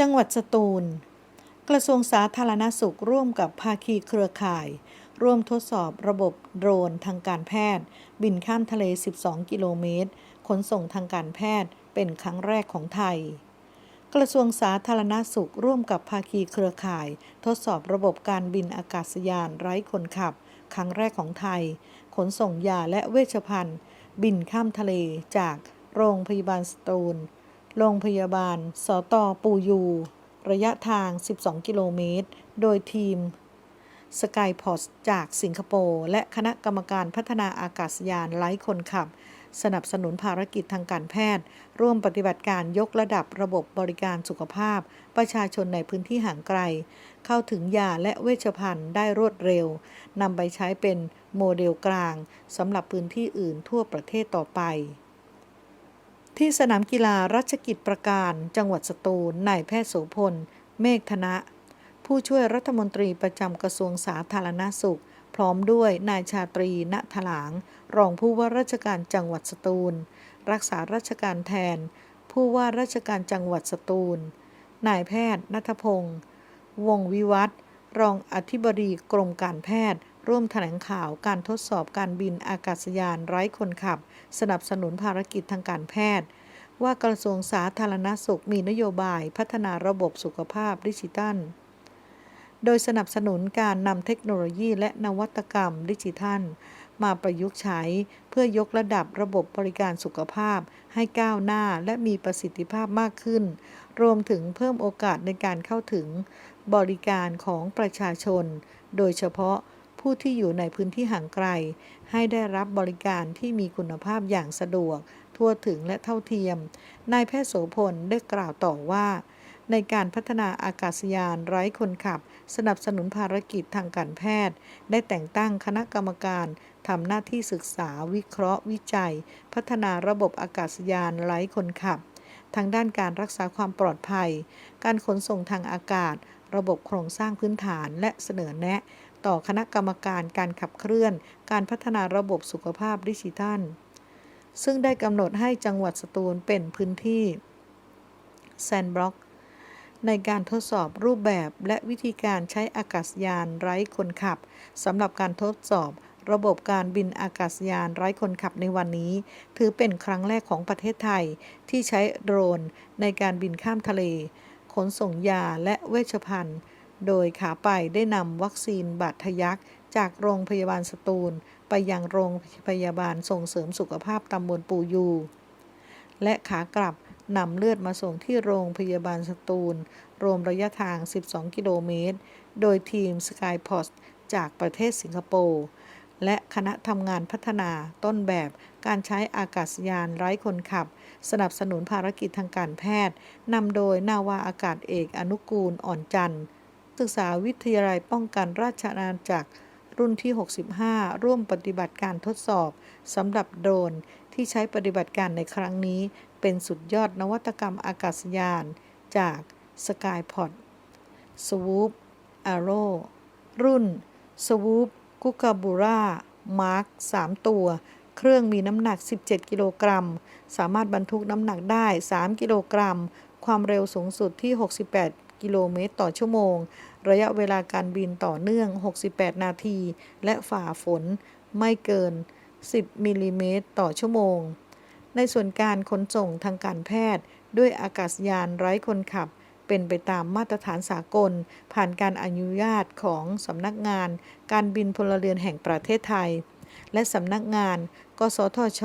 จังหวัดสตูล กระทรวงสาธารณสุขร่วมกับภาคีเครือข่าย ร่วมทดสอบระบบโดรนทางการแพทย์ บินข้ามทะเล 12 กิโลเมตร ขนส่งทางการแพทย์เป็นครั้งแรกของไทย กระทรวงสาธารณสุขร่วมกับภาคีเครือข่าย ทดสอบระบบการบินอากาศยานไร้คนขับ ครั้งแรกของไทย ขนส่งยาและเวชภัณฑ์ บินข้ามทะเลจากโรงพยาบาลสตูล โรงพยาบาล สตปูยู ระยะทาง 12 กิโลเมตร โดยทีมสกายพอสจากสิงคโปร์ และคณะกรรมการพัฒนาอากาศยานไร้คนขับ สนับสนุนภารกิจทางการแพทย์ ร่วมปฏิบัติการยกระดับระบบบริการสุขภาพ ประชาชนในพื้นที่ห่างไกล เข้าถึงยาและเวชภัณฑ์ได้รวดเร็วนำไปใช้เป็นโมเดลกลางสำหรับพื้นที่อื่นทั่วประเทศต่อไป ที่สนามกีฬารัชกิจประการ จังหวัดสตูลนายแพทย์โสพล เมฆธนะ ผู้ช่วยรัฐมนตรีประจำกระทรวงสาธารณสุข พร้อมด้วยนายชาตรีณถลาง รองผู้ว่าราชการจังหวัดสตูล รักษาราชการแทน ผู้ว่าราชการจังหวัดสตูล นายแพทย์นัทพงศ์วงศ์วิวัฒรองอธิบดีกรมการแพทย์ ร่วมแถลงข่าวการทดสอบการบินอากาศยานไร้คนขับ สนับสนุนภารกิจทางการแพทย์ ว่ากระทรวงสาธารณสุขมีนโยบายพัฒนาระบบสุขภาพดิจิทัล โดยสนับสนุนการนำเทคโนโลยีและนวัตกรรมดิจิทัล มาประยุกต์ใช้เพื่อยกระดับระบบบริการสุขภาพให้ก้าวหน้าและมีประสิทธิภาพมากขึ้น รวมถึงเพิ่มโอกาสในการเข้าถึงบริการของประชาชน โดยเฉพาะ ผู้ที่อยู่ในพื้นที่ห่างไกล ให้ได้รับบริการที่มีคุณภาพอย่างสะดวก ทั่วถึงและเท่าเทียม นายแพทย์โสพลได้กล่าวต่อว่า ในการพัฒนาอากาศยานไร้คนขับ สนับสนุนภารกิจทางการแพทย์ ได้แต่งตั้งคณะกรรมการทำหน้าที่ศึกษาวิเคราะห์ วิจัย พัฒนาระบบอากาศยานไร้คนขับ ทางด้านการรักษาความปลอดภัย การขนส่งทางอากาศ ระบบโครงสร้างพื้นฐานและเสนอแนะ ต่อคณะกรรมการการขับเคลื่อน การพัฒนาระบบสุขภาพดิจิทัล ซึ่งได้กำหนดให้จังหวัดสตูลเป็นพื้นที่แซนบล็อกในการทดสอบรูปแบบและวิธีการใช้อากาศยานไร้คนขับสำหรับการทดสอบระบบการบินอากาศยานไร้คนขับในวันนี้ ถือเป็นครั้งแรกของประเทศไทย ที่ใช้โดรนในการบินข้ามทะเล ขนส่งยาและเวชภัณฑ์ โดยขาไปได้นำวัคซีนบาดทะยักจากโรงพยาบาลสตูล ไปยังโรงพยาบาลส่งเสริมสุขภาพตำบลปูยู และขากลับนำเลือดมาส่งที่โรงพยาบาลสตูล รวมระยะทาง 12 กิโลเมตร โดยทีม Skypost จากประเทศสิงคโปร์และคณะทำงานพัฒนาต้นแบบการใช้อากาศยานไร้คนขับ สนับสนุนภารกิจทางการแพทย์นำโดยนาวาอากาศเอกอนุกูลอ่อนจันทร์ ศึกษาวิทยาลัยป้องกันราชอาณาจักรรุ่นที่ 65 ร่วมปฏิบัติการทดสอบสำหรับโดรนที่ใช้ปฏิบัติการในครั้งนี้ เป็นสุดยอดนวัตกรรมอากาศยาน จาก Skypod Swoop Arrow รุ่น Swoop k u k a b u r a Mark 3 ตัว เครื่องมีน้ำหนัก 17 กิโลกรัม สามารถบรรทุกน้ำหนักได้ 3 กิโลกรัม ความเร็วสูงสุดที่ 68 กิโลเมตรต่อชั่วโมง ระยะเวลาการบินต่อเนื่อง 68 นาที และฝ่าฝนไม่เกิน 10 มิลลิเมตรต่อชั่วโมง ในส่วนการขนส่งทางการแพทย์ ด้วยอากาศยานไร้คนขับ เป็นไปตามมาตรฐานสากล ผ่านการอนุญาตของสำนักงาน การบินพลเรือนแห่งประเทศไทย และสำนักงาน กสทช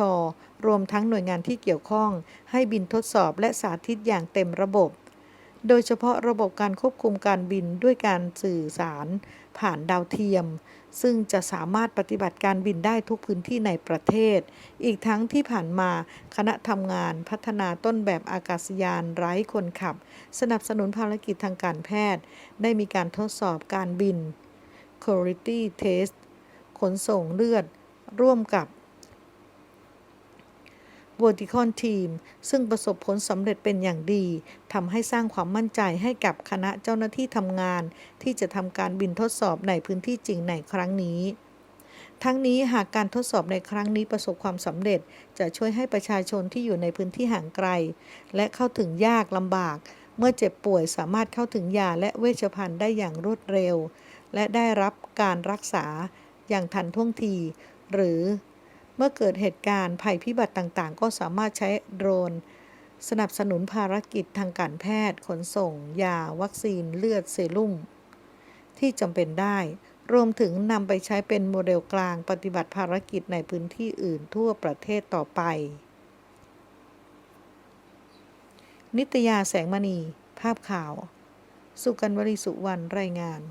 รวมทั้งหน่วยงานที่เกี่ยวข้อง ให้บินทดสอบและสาธิตอย่างเต็มระบบ โดยเฉพาะระบบการควบคุมการบินด้วยการสื่อสารผ่านดาวเทียม ซึ่งจะสามารถปฏิบัติการบินได้ทุกพื้นที่ในประเทศ อีกทั้งที่ผ่านมาคณะทำงานพัฒนาต้นแบบอากาศยานไร้คนขับ สนับสนุนภารกิจทางการแพทย์ ได้มีการทดสอบการบิน Quality Test ขนส่งเลือด ร่วมกับ Verticon Team ซึ่งประสบผลสำเร็จเป็นอย่างดีทำให้สร้างความมั่นใจให้กับคณะเจ้าหน้าที่ทำงาน ที่จะทำการบินทดสอบในพื้นที่จริงในครั้งนี้ ทั้งนี้หากการทดสอบในครั้งนี้ประสบความสำเร็จ จะช่วยให้ประชาชนที่อยู่ในพื้นที่ห่างไกล และเข้าถึงยากลำบาก เมื่อเจ็บป่วยสามารถเข้าถึงยาและเวชภัณฑ์ได้อย่างรวดเร็ว และได้รับการรักษาอย่างทันท่วงที หรือ เมื่อเกิดเหตุการณ์ภัยพิบัติต่างๆ ก็สามารถใช้โดรน สนับสนุนภารกิจทางการแพทย์ ขนส่ง ยา วัคซีน เลือด เซรุ่ม ที่จำเป็นได้ รวมถึงนำไปใช้เป็นโมเดลกลางปฏิบัติภารกิจในพื้นที่อื่นทั่วประเทศต่อไป นิตยาแสงมณี ภาพข่าว สุกันวลีสุวรรณรายงาน